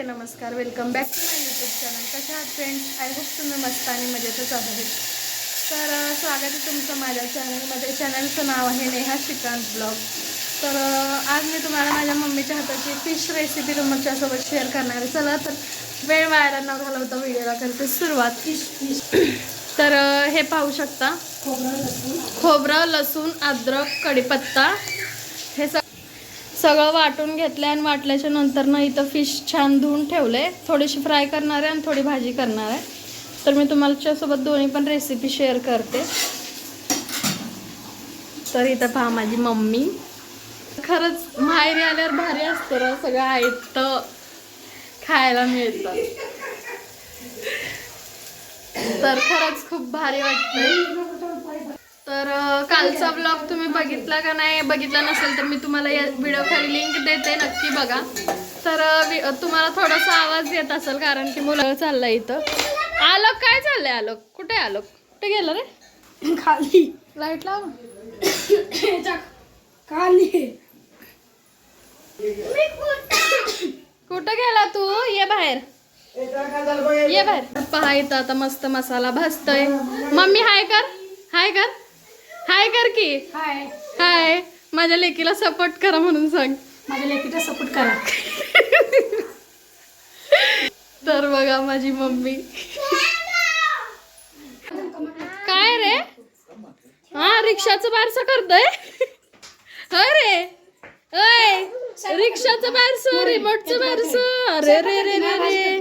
नमस्ते नमस्कार. Welcome back to my YouTube channel कशा आहात फ्रेंड्स आय होप तुम्ही मस्त आणि मजेतच आहात. तर स्वागत आहे तुमचं माझ्या चॅनलमध्ये चॅनलचं नाव आहे नेहा श्रीकांत ब्लॉग. तर आज मी तुम्हाला माझ्या मम्मीच्या हाताची फिश रेसिपी तुमच्यासोबत शेअर करणार आहे. चला तर वेळ वायाला न घालवता व्हिडिओला करते सुरुवात. तर अं, हे पाहू शकता. खोबरं लसूण. अद्रक कढीपत्ता हे सग सगळं वाटून घेतलं आणि वाटल्याच्या नंतर ना इथं फिश छान धुवून ठेवले थोडीशी फ्राय करणार आहे आणि थोडी भाजी करणार आहे. तर मी तुम्हालाच्यासोबत दोन्ही पण रेसिपी शेअर करते. तर इथं पहा माझी मम्मी. खरंच माहेरी आल्यावर भारी असतं र. सगळं आयतं खायला मिळतं. तर खरंच खूप भारी वाटतं तर कालचा ब्लॉग तुम्ही बघितला का नाही? बघितला नसेल तर मी तुम्हाला या व्हिडिओ खाली लिंक देते नक्की बघा. तर तुम्हाला थोडासा आवाज येत असेल कारण की मुलं चाललंय इथं. आलोक काय चाललंय आलोक? कुठे आलोक? कुठे गेलं रे? खाली. लाइट लाव खाली. कुठं गेला तू? ये बाहेर. ये बाहेर. पहा इथं आता मस्त मसाला भाजतोय. मम्मी हाय कर. हाय कर. हाय कर की. हाय. हाय. माझ्या लेकीला सपोर्ट करा म्हणून सांग. माझ्या लेकीचा सपोर्ट करा. तर बघा माझी मम्मी. काय रे? हा रिक्षाचं बारसं करतोय? होय रे अय रिक्षाचं बारसं रिमोटचं बारसं. अरे रे रे रे रे.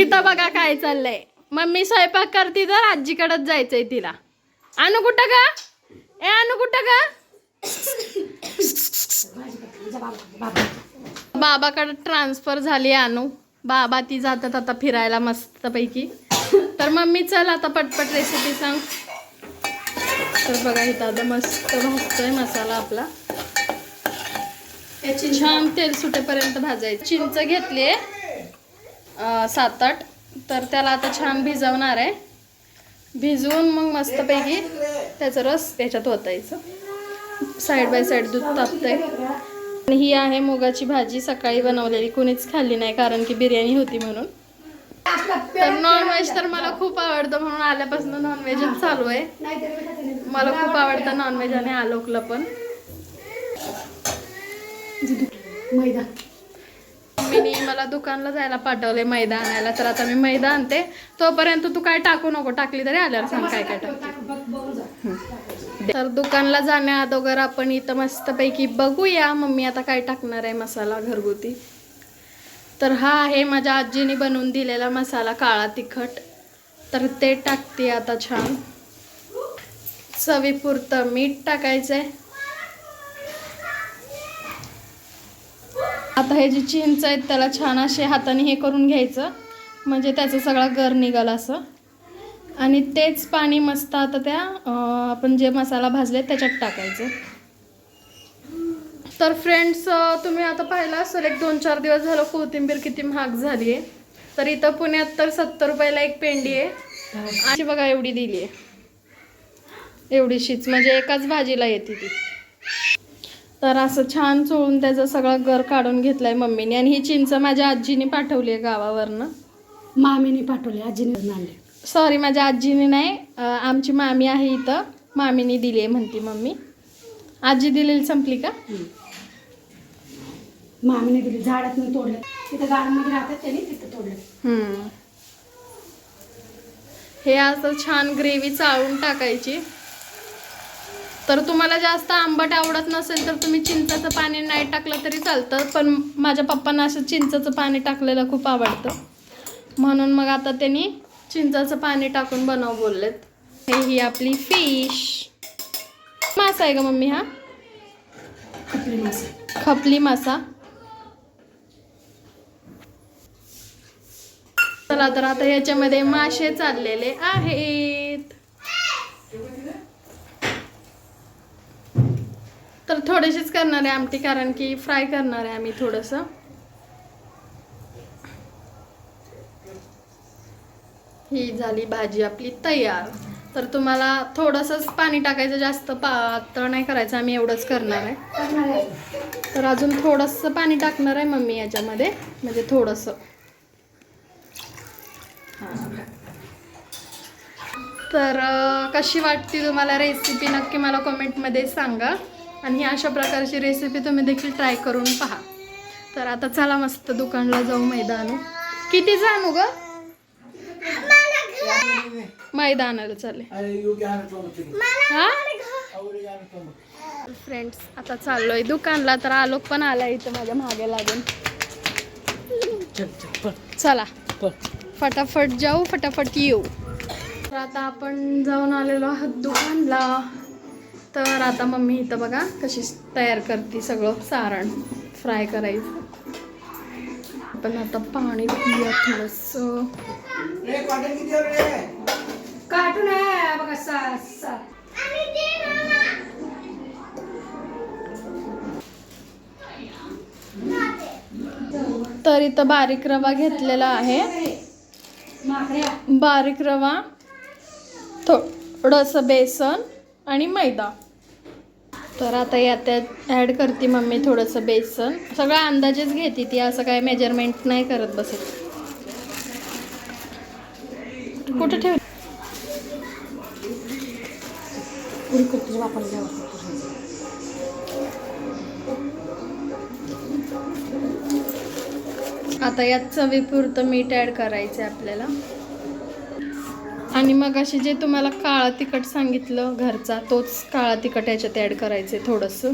इथं बघा काय चाललंय. मम्मी स्वयंपाक करते तर आजीकडेच जायचंय तिला. आणू कुठं का ए आणू कुठं का बाबाकडे ट्रान्सफर झाली आणू बाबा ती जातात आता फिरायला मस्तपैकी. तर मम्मी चल आता पटपट रेसिपी सांग. तर बघा इथं आता मस्त भाजतोय मसाला आपला. छान तेल सुटेपर्यंत भाजायचं. चिंच घेतली सात आठ. तर त्याला आता छान भिजवणार आहे. भिजवून मग मस्तपैकी त्याचा रस त्याच्यात ओतायचं. साईड बाय साईड दूध तापतंय. आणि ही आहे मुगाची भाजी. सकाळी बनवलेली. कुणीच खाल्ली नाही कारण की बिर्याणी होती म्हणून. तर नॉनव्हेज तर मला खूप आवडतं म्हणून आल्यापासून नॉनव्हेजच चालू आहे. मला खूप आवडतं नॉनव्हेज आणि आलोकला पण. मैदा. मम्मीनी मला दुकानला जायला पाठवले मैदा आणायला. तर आता मी मैदा आणते. तोपर्यंत तू काय टाकू नको. टाकली तरी आल्यावर सांग काय काय टाक तर दुकानला जाण्या अगोदर आपण इथं मस्तपैकी बघूया मम्मी आता काय टाकणार आहे मसाला घरगुती. तर हा आहे माझ्या आजीने बनवून दिलेला मसाला काळा तिखट. तर ते टाकते आता छान. चवीपुरतं मीठ टाकायचं आहे आता हे जे चिंच आहेत त्याला छान असे हाताने हे करून घ्यायचं. म्हणजे त्याचा सगळा गर निघाला असं. आणि तेच पाणी मस्त आता त्या आपण जे मसाला भाजले त्याच्यात टाकायचं. तर फ्रेंड्स तुम्ही आता पाहिलं असेल एक दोन चार दिवस झालं कोथिंबीर किती महाग झाली आहे. तर इथं पुण्यात तर सत्तर रुपयाला एक पेंडी आहे. आणि बघा एवढी दिली आहे. एवढीशीच म्हणजे एकाच भाजीला येते ती. तर असं छान चोळून त्याचा सगळा गर काढून घेतलाय मम्मीने. आणि ही चिंच माझ्या आजीने पाठवली आहे गावावरनं. मामीने पाठवले आजीने आणले. सॉरी माझ्या आजीने नाही आमची मामी आहे इथं. मामीने दिली आहे म्हणती मम्मी. आजी दिलेली संपली का? मामीने दिली झाडात तोडले. तिथं गार्डनमध्ये राहतात त्यांनी तिथं तोडले. हे असं छान ग्रेव्ही चाळून टाकायची. तर तुम्हाला जास्त आंबट आवडत नसेल तर तुम्ही चिंचाचं पाणी नाही टाकलं तरी चालतं पण माझ्या पप्पांना असं चिंचाचं पाणी टाकलेलं खूप आवडतं. म्हणून मग आता त्यांनी चिंचाचं पाणी टाकून बनव बोललेत. हे ही आपली फिश मासा आहे का मम्मी हा? खपली मासे. खपली मासा. चला तर आता याच्यामध्ये मासे चाललेले आहेत तर थोडेसेच करणार आहे आमटी कारण की फ्राय करणार आहे आम्ही थोडंसं. ही झाली भाजी आपली तयार. तर तुम्हाला थोडंसंच पाणी टाकायचं जास्त पातळ नाही करायचं आम्ही एवढंच करणार आहे. तर अजून थोडंसं पाणी टाकणार आहे मम्मी याच्यामध्ये म्हणजे थोडंसं. तर कशी वाटते तुम्हाला रेसिपी नक्की मला कमेंटमध्ये सांगा. आणि अशा प्रकारची रेसिपी तुम्ही देखील ट्राय करून पहा. तर आता चला मस्त दुकानला जाऊ मैदान. किती जाणू ग? मैदानाला चालले. हा? फ्रेंड्स आता चाललोय दुकानला तर आलोक पण आला इथं माझ्या मागे लागून. चला फटाफट जाऊ फटाफट येऊ. तर आता आपण जाऊन आलेलो आहोत दुकानला. तर आता मम्मी इथं बघा कशी तयार करते सगळं सारण फ्राय करायचं. आपण आता पाणी पिऊया थोडंसं. कार्टून आहे? बघा सा सा तर इथं बारीक रवा घेतलेला आहे. बारीक रवा थोडंसं बेसन आणि मैदा. तर आता यात ॲड करते मम्मी थोडंसं बेसन. सगळं अंदाजेच घेते ती असं काय मेजरमेंट नाही करत बसत. कुठे ठेव? आता यात चवीपुरतं मीठ ॲड करायचं आहे आपल्याला. आणि मग असे जे तुम्हाला काळा तिखट सांगितलं घरचा तोच काळा तिखट याच्यात ॲड करायचं आहे थोडंसं.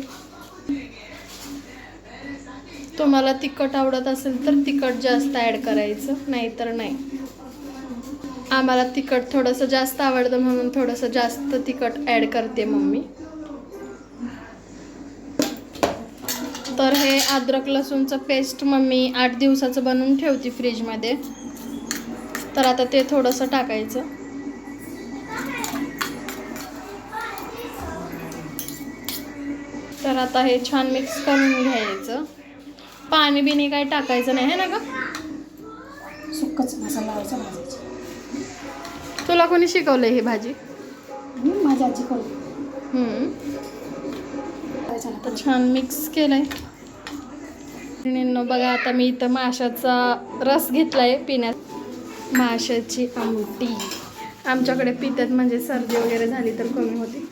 तुम्हाला तिखट आवडत असेल तर तिखट जास्त ॲड करायचं नाहीतर नाही. आम्हाला तिखट थोडंसं जास्त आवडतं म्हणून थोडंसं जास्त तिखट ॲड करते मम्मी. तर हे अद्रक लसूणचं पेस्ट मम्मी आठ दिवसाचं बनवून ठेवते फ्रीजमध्ये तर आता ते थोडंसं टाकायचं. तर आता हे छान मिक्स करून घ्यायचं. पाणी बिणी काय टाकायचं नाही है ना ग? सुक्कच मसाला लावायचा भाजायचा. तुला कोणी शिकवलं ही भाजी? माझी आजी करू आता छान मिक्स केलंय. मैत्रिणींनो बघा आता मी इथं माशाचा रस घेतलाय पिण्यात. माशाची आमटी. आमच्याकडे पितात म्हणजे सर्दी वगैरे झाली तर कमी होती.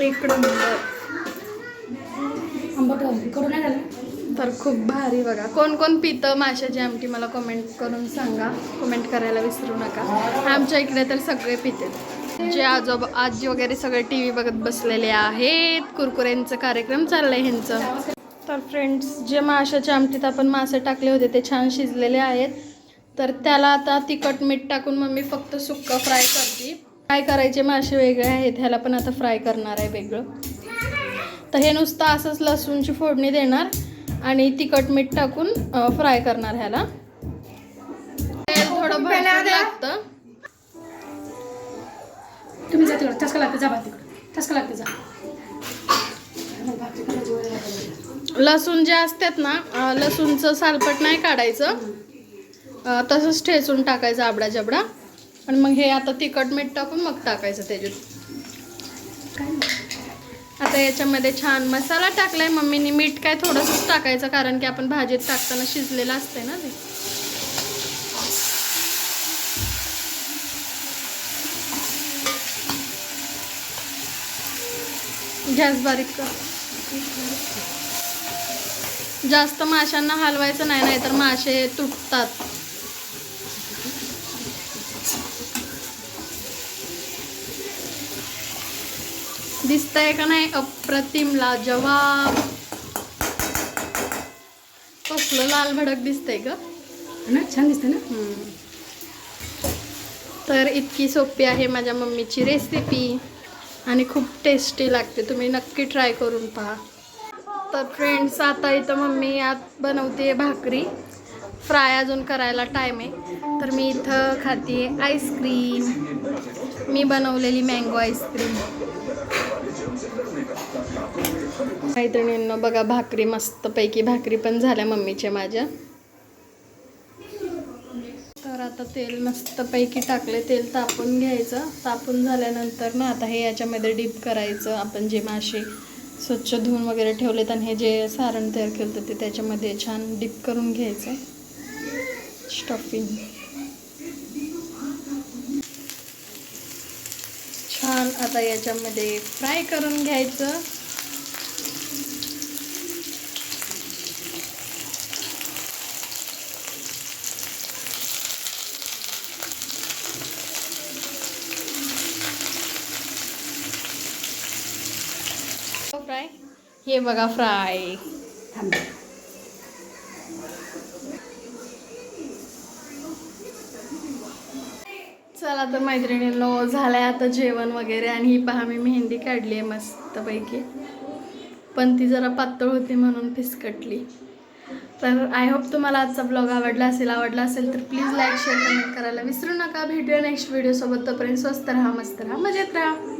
एक नंबर आंबट कडू नाही झालं? तर खूप भारी बघा. कोण कोण पितं माशाची आमटी मला कमेंट करून सांगा. कमेंट करायला विसरू नका. आमच्या इकडे तर सगळे पितात. जे आजोबा आजी वगैरे सगळे टी व्ही बघत बसलेले आहेत. कुरकुऱ्यांचं कार्यक्रम चाललंय ह्यांचं. तर फ्रेंड्स जे माशाच्या आमटीत आपण मासे टाकले होते ते छान शिजलेले आहेत. तर त्याला आता तिखट मीठ टाकून मम्मी फक्त सुक्का फ्राय करते. फ्राय करायचे मासे वेगळे आहेत ह्याला पण आता फ्राय करणार आहे वेगळं. तर हे नुसतं असंच लसूणची फोडणी देणार आणि तिखट मीठ टाकून फ्राय करणार ह्याला. तेल थोडं भरपूर लागतं. तुम्ही जा तिकडं ठसका लागते जा तिकडं. ठसका लागते जा. लसूण जे असतात ना लसूणचं सालपट नाही काढायचं. तसंच ठेचून टाकायचं आबडा जबडा आणि मग हे आता तिखट मीठ टाकून मग टाकायचं त्याच्यात. आता याच्यामध्ये छान मसाला टाकलाय मम्मीने. मीठ काय थोडंसंच टाकायचं कारण की आपण भाजीत टाकताना शिजलेलं असतंय ना ते. गॅस बारीक कर. जास्त माशांना हलवायचं नाही नाही तर मासे तुटतात. दिसतंय का नाही? अप्रतिम लाजवाब कसलं लाल भडक दिसतंय का ना? छान दिसते ना? तर इतकी सोपी आहे माझ्या मम्मीची रेसिपी आणि खूप टेस्टी लागते. तुम्ही नक्की ट्राय करून पहा. तर फ्रेंड्स आता इथं मम्मी आत बनवते भाकरी. फ्राय अजून करायला टाईम आहे. तर मी इथं खाते आईस्क्रीम मी बनवलेली मँगो आईस्क्रीम मैत्रिणींनो बघा भाकरी मस्तपैकी भाकरी पण झाल्या मम्मीच्या माझ्या. तर आता तेल मस्तपैकी टाकले तेल तापून घ्यायचं. तापून झाल्यानंतर ना आता हे याच्यामध्ये डीप करायचं. आपण जे मासे स्वच्छ धुवून वगैरे ठेवलेत आणि हे जे सारण तयार केलं होतं ते त्याच्यामध्ये छान डीप करून घ्यायचं. स्टफिंग छान आता याच्यामध्ये फ्राय करून घ्यायचं फ्राय हे बघा फ्राय. चला तर मैत्रिणींनो झालंय आता जेवण वगैरे आणि ही पहा मी मेहंदी काढली आहे मस्तपैकी. पण ती जरा पातळ होती म्हणून फिसकटली. तर आय होप तुम्हाला आजचा ब्लॉग आवडला असेल आवडला असेल तर प्लीज लाईक शेअर कमेंट करायला विसरू नका. भेटूया नेक्स्ट व्हिडिओसोबत तोपर्यंत स्वस्त राहा मस्त राहा मजेत राहा.